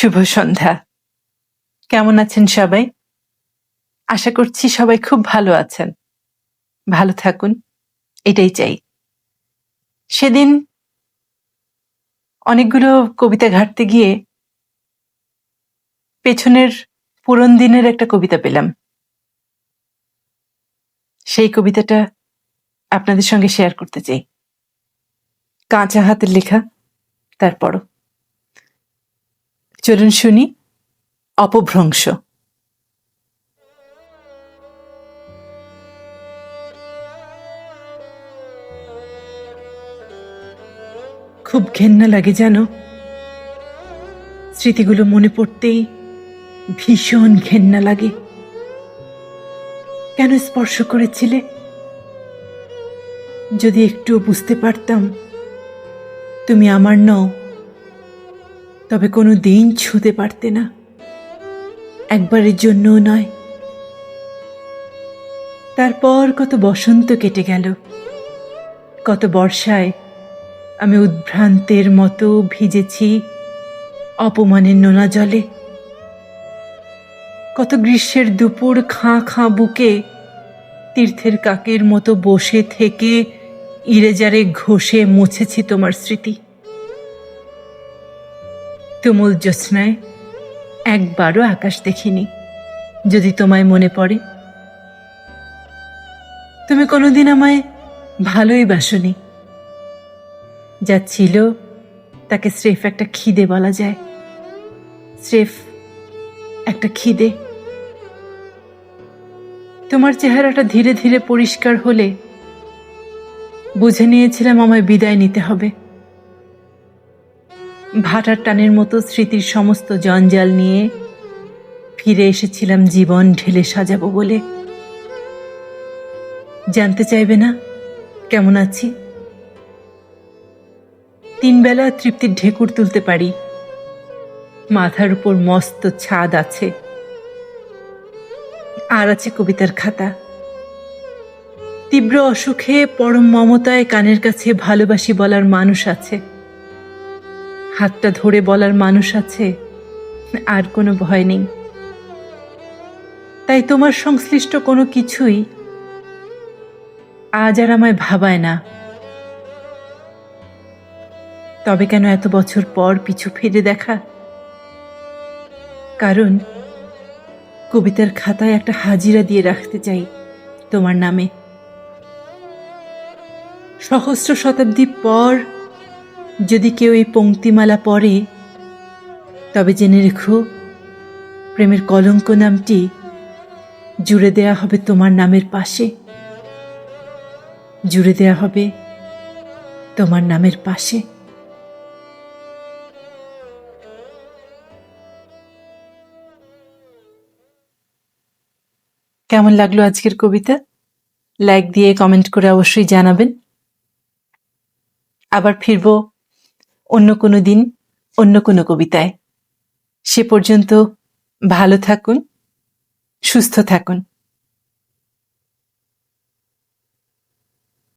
শুভ সন্ধ্যা। কেমন আছেন সবাই? আশা করছি সবাই খুব ভালো আছেন। ভালো থাকুন, এটাই চাই। সেদিন অনেকগুলো কবিতা ঘাটতে গিয়ে পেছনের পুরন দিনের একটা কবিতা পেলাম। সেই কবিতাটা আপনাদের সঙ্গে শেয়ার করতে চাই। কাঁচা হাতের লেখা, তারপরও। চলুন শুনি, অপভ্রংশ। খুব ঘেন্না লাগে জানো, স্মৃতিগুলো মনে পড়তেই ভীষণ ঘেন্না লাগে। কেন স্পর্শ করেছিলে? যদি একটুও বুঝতে পারতাম, তুমি আমার নও। তবে কোনো দিন ছুঁতে পারতে না। একবারের জন্যও নয়। তারপর কত বসন্ত কেটে গেল। কত বর্ষায় আমি উদ্ভ্রান্তের মতো ভিজেছি অপমানের নোনা জলে। কত গ্রীষ্মের দুপুর খাঁ খাঁ বুকে তীর্থের কাকের মতো বসে থেকে ইরেজারে ঘষে মুছেছি তোমার স্মৃতি। তুমুল জ্যোৎস্নায় একবারও আকাশ দেখিনি, যদি তোমায় মনে পড়ে। তুমি কোনোদিন আমায় ভালোই বাসনি। যা ছিল তাকে স্রেফ একটা খিদে বলা যায়। স্রেফ একটা খিদে। তোমার চেহারাটা ধীরে ধীরে পরিষ্কার হলে বুঝে নিয়েছিলাম আমায় বিদায় নিতে হবে। ভাটার টানের মতো স্মৃতির সমস্ত জঞ্জাল নিয়ে ফিরে এসেছিলাম জীবন ঢেলে সাজাবো বলে। জানতে চাইবে না? কেমন আছি? তিন বেলা তৃপ্তির ঢেকুর তুলতে পারি। মাথার উপর মস্ত ছাদ আছে। আর আছে কবিতার খাতা। তীব্র অসুখে পরম মমতায় কানের কাছে ভালোবাসি বলার মানুষ আছে। হাতটা ধরে বলার মানুষ আছে, আর কোনো ভয় নেই। তাই তোমার সংশ্লিষ্ট কোনো কিছুই আজ আর আমায় ভাবায় না। তবে কেন এত বছর পর পিছু ফিরে দেখা? কারণ কবিতার খাতায় একটা হাজিরা দিয়ে রাখতে চাই তোমার নামে। সহস্র শতাব্দী পর যদি কেউ এই পংক্তিমালা পড়ে, তবে জেনে রেখো, প্রেমের কলঙ্ক নামটি জুড়ে দেয়া হবে তোমার নামের পাশে। জুড়ে দেয়া হবে তোমার নামের পাশে। কেমন লাগল আজকের কবিতা? লাইক দিয়ে কমেন্ট করে অবশ্যই জানাবেন। আবার ফিরব অন্য কোনো দিন অন্য কোনো কবিতায়। সে পর্যন্ত ভালো থাকুন সুস্থ থাকুন।